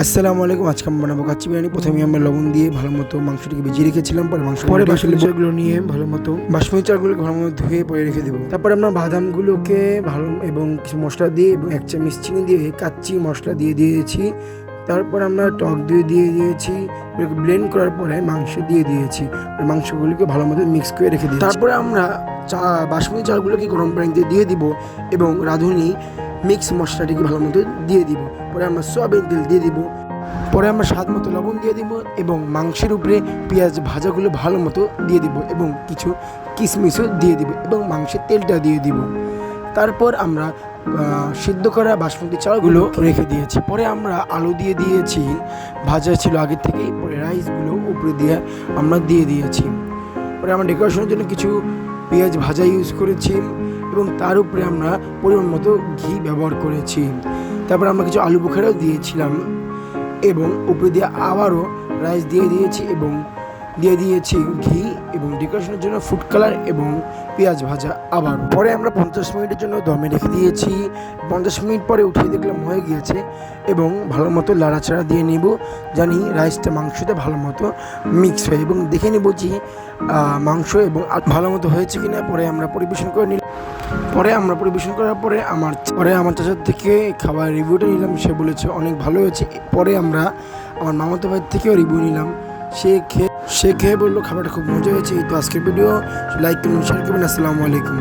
আসসালামু আলাইকুম আজকে আমরা বানাবো কাচ্চি বিরিয়ানি। প্রথমে আমরা লবণ দিয়ে ভালো মতো মাংসটিকে ভিজিয়ে রেখেছিলাম পরে মাংস পরে বাসমতি চালগুলো নিয়ে ভালো মতো বাসমতি চালগুলো ভালো মতো ধুয়ে পরে রেখে দেবো। তারপরে আমরা বাদামগুলোকে ভালো এবং কিছু মশলা দিয়ে এবং এক চামচ চিনি দিয়ে কাচ্চি মশলা দিয়ে দিয়েছি। তারপর আমরা টক দিয়ে দিয়ে দিয়েছি। ব্লেন্ড করার পরে মাংস দিয়ে দিয়েছি। মাংসগুলোকে ভালো মতো মিক্স করে রেখে দিয়েছি। তারপরে আমরা চা বাসমতি চালগুলোকে গরম পানিতে দিয়ে দিব এবং রাঁধুনি মিক্স মশলাটিকে ভালো মতো দিয়ে দিব। পরে আমরা সয়াবিন তেল দিয়ে দিব। পরে আমরা স্বাদ মতো লবণ দিয়ে দিব এবং মাংসের উপরে পেঁয়াজ ভাজাগুলো ভালো মতো দিয়ে দিব এবং কিছু কিশমিশও দিয়ে দিব এবং মাংসের তেলটা দিয়ে দিব। তারপর আমরা সিদ্ধ করা বাসমতি চালগুলো রেখে দিয়েছি। পরে আমরা আলু দিয়ে দিয়েছি। ভাজা ছিল আগের থেকেই। পরে রাইসগুলো উপরে দিয়ে আমরা দিয়ে দিয়েছি। পরে আমরা ডেকোরেশনের জন্য কিছু পেঁয়াজ ভাজা ইউজ করেছি। এবং তার উপরে আমরা পরিমাণ মতো ঘি ব্যবহার করেছি। তারপর আমরা কিছু আলু বোখারাও দিয়েছিলাম এবং উপরে দিয়ে আবারও রাইস দিয়ে দিয়েছি এবং দিয়ে দিয়েছি ঘি এবং ডেকোরেশনের জন্য ফুড কালার এবং পেঁয়াজ ভাজা আবার। পরে আমরা পঞ্চাশ মিনিটের জন্য দমে রেখে দিয়েছি। পঞ্চাশ মিনিট পরে উঠিয়ে দেখলাম হয়ে গিয়েছে এবং ভালো মতো লাড়াচাড়া দিয়ে নিব জানি রাইসটা মাংসতে ভালো মতো মিক্স হয় এবং দেখে নেব যে মাংস এবং ভালো মতো হয়েছে কিনা। পরে আমরা পরিবেশন করে নিলাম। পরে আমরা পরিবেশন করার পরে আমার পরে আমার চাচার থেকে খাবার রিভিউটা নিলাম। সে বলেছে, অনেক ভালো হয়েছে। পরে আমরা আমার মামাতো ভাই থেকেও রিভিউ নিলাম। সে খেয়ে সে খেয়ে বলল, খাবারটা খুব মজা হয়েছে। তো আজকের ভিডিও। লাইক করুন শেয়ার করবেন। আসসালামু আলাইকুম।